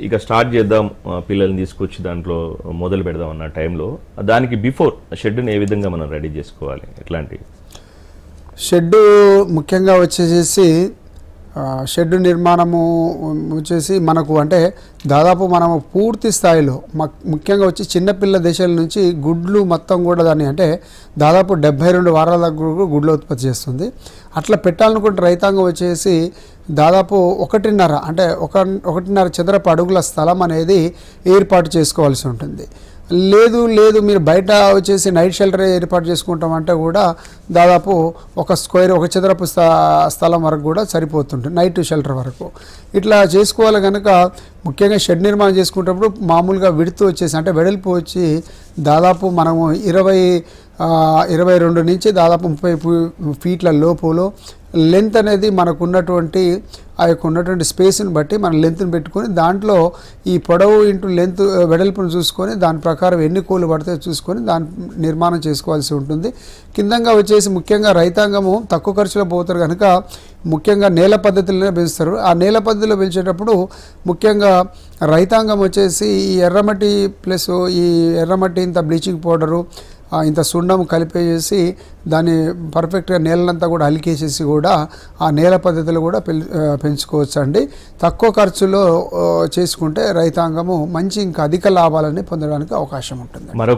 ఇక స్టార్ట్ చేద్దాం పిల్లల్ని తీసుకొచ్చి దాంట్లో మొదలు పెడదాం అన్న టైంలో దానికి బిఫోర్ షెడ్ని ఏ విధంగా మనం రెడీ చేసుకోవాలి? ఎట్లాంటి? షెడ్ ముఖ్యంగా వచ్చేసేసి షెడ్డు షెడ్ నిర్మాణము వచ్చేసి మనకు అంటే దాదాపు మనము పూర్తి స్థాయిలో మక్- ముఖ్యంగా వచ్చి చిన్నపిల్ల దేశాల నుంచి గుడ్లు మొత్తం కూడా దాన్ని అంటే దాదాపు డెబ్బై రెండు వారాల దగ్గర గుడ్లు ఉత్పత్తి చేస్తుంది. అట్లా పెట్టాలనుకుంటే రైతాంగం వచ్చేసి దాదాపు ఒకటిన్నర అంటే ఒక ఒకటిన్నర చదరపు అడుగుల స్థలం అనేది ఏర్పాటు చేసుకోవాల్సి ఉంటుంది. లేదు లేదు మీరు బయట వచ్చేసి నైట్ షెల్టర్ ఏర్పాటు చేసుకుంటామంటే కూడా దాదాపు ఒక స్క్వేర్ ఒక చదరపు స్థలం వరకు కూడా సరిపోతుంటుంది నైట్ షెల్టర్ వరకు. ఇట్లా చేసుకోవాలి కనుక ముఖ్యంగా షెడ్ నిర్మాణం చేసుకునేటప్పుడు మామూలుగా విడుతూ వచ్చేసి అంటే వెడల్పు వచ్చి దాదాపు మనము ఇరవై ఇరవై రెండు నుంచి దాదాపు ముప్పై ఫీట్ల లోపులో లెంత్ అనేది మనకు ఉన్నటువంటి ఆ యొక్క ఉన్నటువంటి స్పేస్ని బట్టి మనం లెంత్ని పెట్టుకొని దాంట్లో ఈ పొడవు ఇంటూ లెంత్ వెడల్పును చూసుకొని దాని ప్రకారం ఎన్ని కోళ్ళు పడితే చూసుకొని దాని నిర్మాణం చేసుకోవాల్సి ఉంటుంది. కిందంగా వచ్చేసి ముఖ్యంగా రైతాంగము తక్కువ ఖర్చులో పోతారు కనుక ముఖ్యంగా నేల పద్ధతిలోనే పెంచుతారు. ఆ నేల పద్ధతిలో పెంచేటప్పుడు ముఖ్యంగా రైతాంగం వచ్చేసి ఈ ఎర్రమట్టి ప్లస్ ఈ ఎర్రమట్టి ఇంత బ్లీచింగ్ పౌడరు ఇంత సున్నం కలిపేసి దాన్ని పర్ఫెక్ట్గా నేలనంతా కూడా అలికేసేసి కూడా ఆ నేల పద్ధతిలో కూడా పెంచుకోవచ్చు అండి తక్కువ ఖర్చులో చేసుకుంటే రైతాంగము మంచి ఇంకా అధిక లాభాలని పొందడానికి అవకాశం ఉంటుంది మరొక